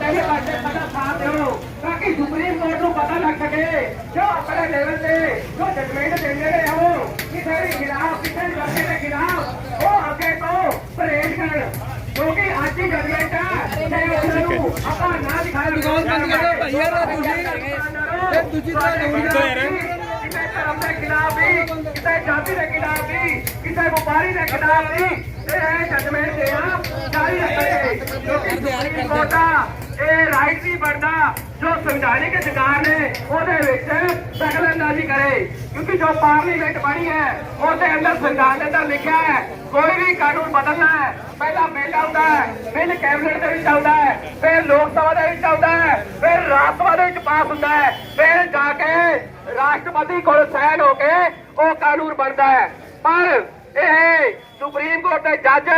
ਤੇਰੇ ਬਾਰੇ ਸਾਡਾ ਸਾਥ ਦਿਓ ਤਾਂ ਕਿ ਸੁਪਰੀਮ ਕੋਰਟ ਨੂੰ ਪਤਾ ਲੱਗ ਸਕੇ ਜੋ ਆਪਣੇ ਲੈਵਲ ਤੇ ਜੋ ਜਜਮੈਂਟ ਦਿੰਦੇ ਨੇ ਹੋ ਕਿਸੇ ਦੇ ਖਿਲਾਫ ਕਿਸੇ ਲੜਕੇ ਦੇ ਖਿਲਾਫ ਉਹ ਅੱਗੇ ਤੋਂ ਪਰਹੇਜ਼ ਕਰਨ ਕਿਉਂਕਿ ਅੱਜ ਦੀ ਜਜਮੈਂਟ ਹੈ ਤੇ ਉਹਨਾਂ ਨੂੰ ਆਪਾਂ ਨਾ ਦਿਖਾਇਆ ਬੰਦ ਕਰ ਦਿਓ ਭਾਈ ਯਾਰ ਤੁਸੀਂ। ਇਹ ਦੂਜੀ ਤਰ੍ਹਾਂ ਨਹੀਂ ਕਿਸੇ ਧਰਮ ਦੇ ਖਿਲਾਫ ਵੀ ਕਿਸੇ ਜਾਤੀ ਦੇ ਖਿਲਾਫ ਵੀ ਕਿਸੇ ਵਪਾਰੀ ਦੇ ਖਿਲਾਫ ਵੀ ਇਹ ਜਜਮੈਂਟ ਦੇਣਾ ਜਾਰੀ ਰੱਖੇ ਕਿਉਂਕਿ ਸੁਪਰੀਮ ਕੋਰਟ ਇਹ ਰਾਈਟ ਨਹੀਂ ਬਣਦਾ, ਜੋ ਸੰਵਿਧਾਨਿਕ ਅਧਿਕਾਰ ਨੇ, ਉਹਦੇ ਵਿੱਚ ਦਖਲਅੰਦਾਜ਼ੀ ਕਰੇ। ਕਿਉਂਕਿ ਜੋ ਪਾਰਲੀਮੈਂਟ ਬਣੀ ਹੈ, ਉਹਦੇ ਅੰਦਰ ਸੰਵਿਧਾਨ ਦੇ ਅੰਦਰ ਲਿਖਿਆ ਹੈ, ਕੋਈ ਵੀ ਕਾਨੂੰਨ ਬਦਲਣਾ ਹੈ, ਪਹਿਲਾਂ ਬਿੱਲ ਆਉਂਦਾ ਹੈ, ਬਿੱਲ ਕੈਬਨਿਟ ਦੇ ਵਿੱਚ ਆਉਂਦਾ ਹੈ, ਫਿਰ ਲੋਕ ਸਭਾ ਦੇ ਵਿੱਚ ਆਉਂਦਾ ਹੈ, ਫਿਰ ਰਾਜ ਸਭਾ ਦੇ ਵਿੱਚ ਪਾਸ ਹੁੰਦਾ ਹੈ, ਫਿਰ ਜਾ ਕੇ ਰਾਸ਼ਟਰਪਤੀ ਕੋਲ ਸਾਈਨ ਹੋ ਕੇ ਉਹ ਕਾਨੂੰਨ ਬਣਦਾ ਹੈ। ਪਰ ਇਹ ਸੁਪਰੀਮ ਕੋਰਟ ਦੇ ਜੱਜ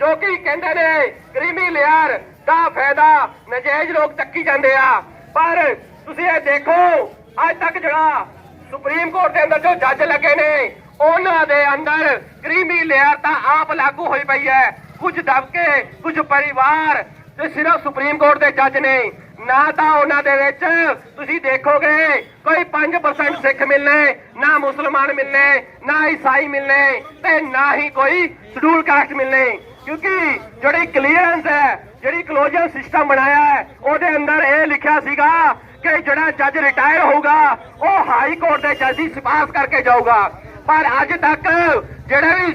ਜੋ ਕਿ ਕਹਿੰਦੇ ਨੇ ਕ੍ਰਿਮੀ ਲੇਅਰ ਦਾ ਫਾਇਦਾ ਨਜਾਇਜ਼ ਲੋਕ ਚੱਕੀ ਜਾਂਦੇ ਆ। ਪਰ ਤੁਸੀਂ ਇਹ ਦੇਖੋ, ਅੱਜ ਤੱਕ ਜਿਹੜਾ ਸੁਪਰੀਮ ਕੋਰਟ ਦੇ ਅੰਦਰ ਜੋ ਜੱਜ ਲੱਗੇ ਨੇ, ਉਹਨਾਂ ਦੇ ਅੰਦਰ ਕ੍ਰੀਮੀ ਲੇਅਰ ਤਾਂ ਆਪ ਲਾਗੂ ਹੋਈ ਪਈ ਹੈ। ਕੁਝ ਦਬਕੇ, ਕੁਝ ਪਰਿਵਾਰ ਤੇ ਸਿਰਫ ਸੁਪਰੀਮ ਕੋਰਟ ਦੇ ਜੱਜ ਨੇ ਨਾ ਤਾਂ ਉਹਨਾਂ ਦੇ ਵਿੱਚ ਤੁਸੀਂ ਦੇਖੋਗੇ ਕੋਈ 5% ਸਿੱਖ ਮਿਲਨੇ, ਨਾ ਮੁਸਲਮਾਨ ਮਿਲਨੇ, ਨਾ ਈਸਾਈ ਮਿਲਨੇ ਤੇ ਨਾ ਹੀ ਕੋਈ ਸ਼ਡਿਊਲ ਕਾਸਟ ਮਿਲਨੇ। ਕਿਉਂਕਿ ਜਿਹੜੀ ਕਲੀਅਰੈਂਸ ਹੈ, ਜਿਹੜੀ ਕਲੋਜ਼ਰ ਸਿਸਟਮ ਬਣਾਇਆ ਹੈ, ਉਹਦੇ ਅੰਦਰ ਇਹ ਲਿਖਿਆ ਸੀਗਾ ਕਿ ਜਿਹੜਾ ਜੱਜ ਰਿਟਾਇਰ ਹੋਊਗਾ, ਉਹ ਹਾਈ ਕੋਰਟ ਦੇ ਜੱਜ ਦੀ ਸਿਫਾਰਿਸ਼ ਕਰਕੇ ਜਾਊਗਾ। ਪਰ ਅੱਜ ਤੱਕ ਜਿਹੜਾ ਵੀ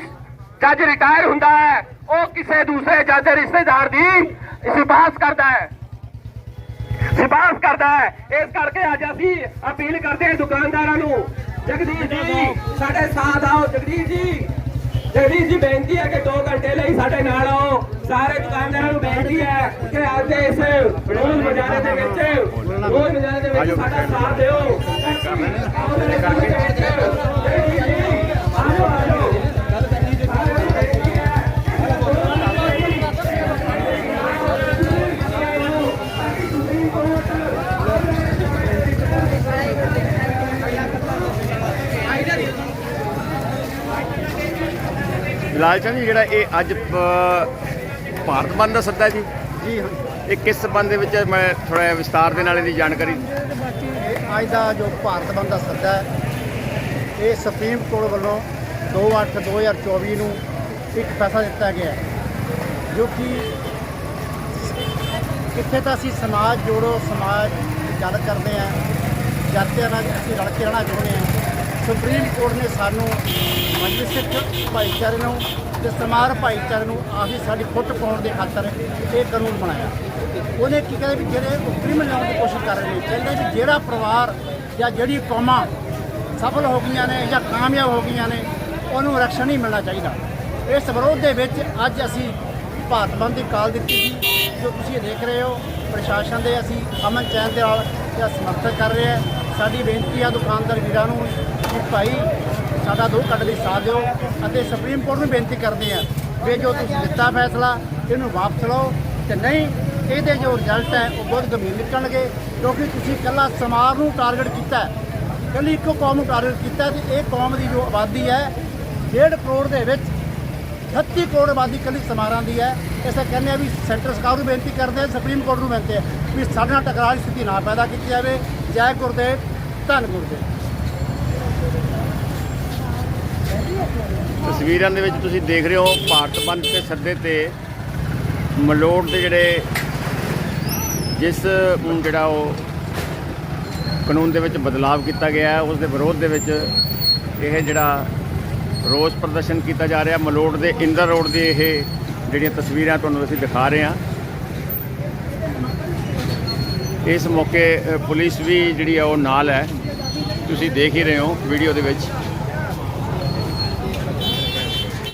ਜੱਜ ਰਿਟਾਇਰ ਹੁੰਦਾ ਹੈ, ਉਹ ਕਿਸੇ ਦੂਸਰੇ ਜੱਜ ਦੇ ਰਿਸ਼ਤੇਦਾਰ ਦੀ ਸਿਫਾਰਿਸ਼ ਕਰਦਾ ਹੈ। ਸਿਫਾਰਿਸ਼ ਕਰਦਾ ਹੈ। ਇਸ ਕਰਕੇ ਅੱਜ ਅਸੀਂ ਅਪੀਲ ਕਰਦੇ ਹਾਂ ਦੁਕਾਨਦਾਰਾਂ ਨੂੰ, ਜਗਦੀਸ਼ ਜੀ ਸਾਡੇ ਸਾਥ ਆਓ, ਜਗਦੀਸ਼ ਜੀ। ਜਗਦੀਸ਼ ਜੀ, ਬੇਨਤੀ ਹੈ ਕਿ 2 ਘੰਟੇ ਲਈ ਸਾਡੇ ਨਾਲ ਆਓ। ਸਾਰੇ ਦੁਕਾਨਦਾਰਾਂ ਨੂੰ ਬੇਨਤੀ ਹੈ ਕਿ ਅੱਜ ਇਸ ਰੋਜ਼ ਬਾਜ਼ਾਰ ਦੇ ਵਿੱਚ, ਰੋਜ਼ ਬਾਜ਼ਾਰ ਦੇ ਵਿੱਚ ਸਾਡਾ ਸਾਥ ਦਿਓ। ਲਾਲਚੰਦ ਜੀ ਜਿਹੜਾ ਇਹ ਅੱਜ ਭਾਰਤ ਬੰਦ ਦਾ ਸੱਦਾ ਜੀ। ਜੀ ਇਹ ਕਿਸ ਸੰਬੰਧ ਦੇ ਵਿੱਚ? ਮੈਂ ਥੋੜਾ ਵਿਸਤਾਰ ਦੇ ਨਾਲ ਇਹਦੀ ਜਾਣਕਾਰੀ ਅੱਜ ਦਾ ਜੋ ਭਾਰਤ ਬੰਦ ਦਾ ਸੱਦਾ ਹੈ ਇਹ ਸੁਪਰੀਮ ਕੋਰਟ ਵੱਲੋਂ 2/8/2024 ਨੂੰ ਇੱਕ ਫੈਸਲਾ ਦਿੱਤਾ ਗਿਆ ਜੋ ਕਿ ਕਿੱਥੇ ਤਾਂ ਅਸੀਂ ਸਮਾਜ ਜੋੜੋ ਸਮਾਜ ਗੱਲ ਕਰਦੇ ਹਾਂ ਜਾਤੀਆਂ ਨਾਲ ਅਸੀਂ ਰਲ ਕੇ ਰਹਿਣਾ ਚਾਹੁੰਦੇ ਹਾਂ। ਸੁਪਰੀਮ ਕੋਰਟ ਨੇ ਸਾਨੂੰ ਮਜਲਿਸ ਸਿੱਖ ਭਾਈਚਾਰੇ ਨੂੰ ਤੇ ਸਮਾਰ ਭਾਈਚਾਰੇ ਨੂੰ ਆਹੀ ਸਾਡੀ ਫੁੱਟ ਪਾਉਣ ਦੇ ਖਾਤਰ ਇਹ ਕਾਨੂੰਨ ਬਣਾਇਆ। ਉਹਨੇ ਕੀ ਕਹਿੰਦੇ ਵੀ ਜਿਹੜੇ ਉਪਰਮ ਲਿਆਉਣ ਦੀ ਕੋਸ਼ਿਸ਼ ਕਰ ਰਹੇ ਨੇ। ਕਹਿੰਦੇ ਵੀ ਜਿਹੜਾ ਪਰਿਵਾਰ ਜਾਂ ਜਿਹੜੀ ਕੌਮਾਂ ਸਫਲ ਹੋ ਗਈਆਂ ਨੇ ਜਾਂ ਕਾਮਯਾਬ ਹੋ ਗਈਆਂ ਨੇ, ਉਹਨੂੰ ਆਰਕਸ਼ਣ ਨਹੀਂ ਮਿਲਣਾ ਚਾਹੀਦਾ। ਇਸ ਵਿਰੋਧ ਦੇ ਵਿੱਚ ਅੱਜ ਅਸੀਂ ਭਾਰਤ ਬੰਦ ਦੀ ਕਾਲ ਦਿੱਤੀ ਸੀ। ਜੋ ਤੁਸੀਂ ਦੇਖ ਰਹੇ ਹੋ, ਪ੍ਰਸ਼ਾਸਨ ਦੇ ਅਸੀਂ ਅਮਨ ਚੈਨ ਦੇ ਨਾਲ ਇਹਦਾ ਸਮਰਥਨ ਕਰ ਰਹੇ ਹਾਂ। ਸਾਡੀ ਬੇਨਤੀ ਆ ਦੁਕਾਨਦਾਰ ਵੀਰਾਂ ਨੂੰ ਕਿ ਭਾਈ ਸਾਡਾ ਦੋ ਘੱਟ ਲਈ ਸਾਥ ਦਿਓ ਅਤੇ ਸੁਪਰੀਮ ਕੋਰਟ ਨੂੰ ਬੇਨਤੀ ਕਰਦੇ ਹਾਂ ਵੀ ਜੋ ਤੁਸੀਂ ਦਿੱਤਾ ਫੈਸਲਾ, ਇਹਨੂੰ ਵਾਪਸ ਲਓ ਤੇ ਨਹੀਂ, ਇਹਦੇ ਜੋ ਰਿਜ਼ਲਟ ਹੈ, ਉਹ ਬਹੁਤ ਗੰਭੀਰ ਨਿਕਲਣਗੇ ਕਿਉਂਕਿ ਤੁਸੀਂ ਇਕੱਲਾ ਸਮਾਜ ਨੂੰ ਟਾਰਗੇਟ ਕੀਤਾ ਹੈ। ਇਕੱਲੀ ਇੱਕੋ ਕੌਮ ਨੂੰ ਟਾਰਗੇਟ ਕੀਤਾ ਹੈ ਤੇ ਇਹ ਕੌਮ ਦੀ ਜੋ ਆਬਾਦੀ ਹੈ 1.5 ਕਰੋੜ ਦੇ ਵਿੱਚ 36 ਕਰੋੜ ਆਬਾਦੀ ਇਕੱਲੀ ਸਮਾਰਾਂ ਦੀ ਹੈ। ਇਸੇ ਕਹਿੰਦੇ ਆ ਵੀ ਸੈਂਟਰ ਸਰਕਾਰ ਨੂੰ ਬੇਨਤੀ ਕਰਦੇ ਆ ਸੁਪਰੀਮ ਕੋਰਟ ਨੂੰ ਬੇਨਤੀ ਹੈ ਵੀ ਸਾਡੇ ਨਾਲ ਟਕਰਾਅ ਦੀ ਸਥਿਤੀ ਨਾ ਪੈਦਾ ਕੀਤੀ ਜਾਵੇ। ਜੈ ਗੁਰਦੇਵ ਧੰਨ ਗੁਰਦੇਵ। ਤਸਵੀਰਾਂ ਦੇ ਵਿੱਚ ਤੁਸੀਂ ਦੇਖ ਰਹੇ ਹੋ ਭਾਰਤ ਬੰਦ ਦੇ ਸੱਦੇ ਤੇ ਮਲੋੜ ਦੇ ਜਿਹੜੇ ਜਿਸ ਅਮ, ਜਿਹੜਾ ਉਹ ਕਾਨੂੰਨ ਦੇ ਵਿੱਚ ਬਦਲਾਵ ਕੀਤਾ ਗਿਆ ਹੈ ਉਸ ਦੇ ਵਿਰੋਧ ਦੇ ਵਿੱਚ ਇਹ ਜਿਹੜਾ ਰੋਸ ਪ੍ਰਦਰਸ਼ਨ ਕੀਤਾ ਜਾ ਰਿਹਾ ਮਲੋੜ ਦੇ ਇੰਦਰ ਰੋਡ ਦੀ ਇਹ ਜਿਹੜੀਆਂ ਤਸਵੀਰਾਂ ਤੁਹਾਨੂੰ ਅਸੀਂ ਦਿਖਾ ਰਹੇ ਹਾਂ। ਇਸ ਮੌਕੇ ਪੁਲਿਸ ਵੀ ਜਿਹੜੀ ਆ ਉਹ ਨਾਲ ਹੈ। ਤੁਸੀਂ ਦੇਖ ਹੀ ਰਹੇ ਹੋ ਵੀਡੀਓ ਦੇ ਵਿੱਚ।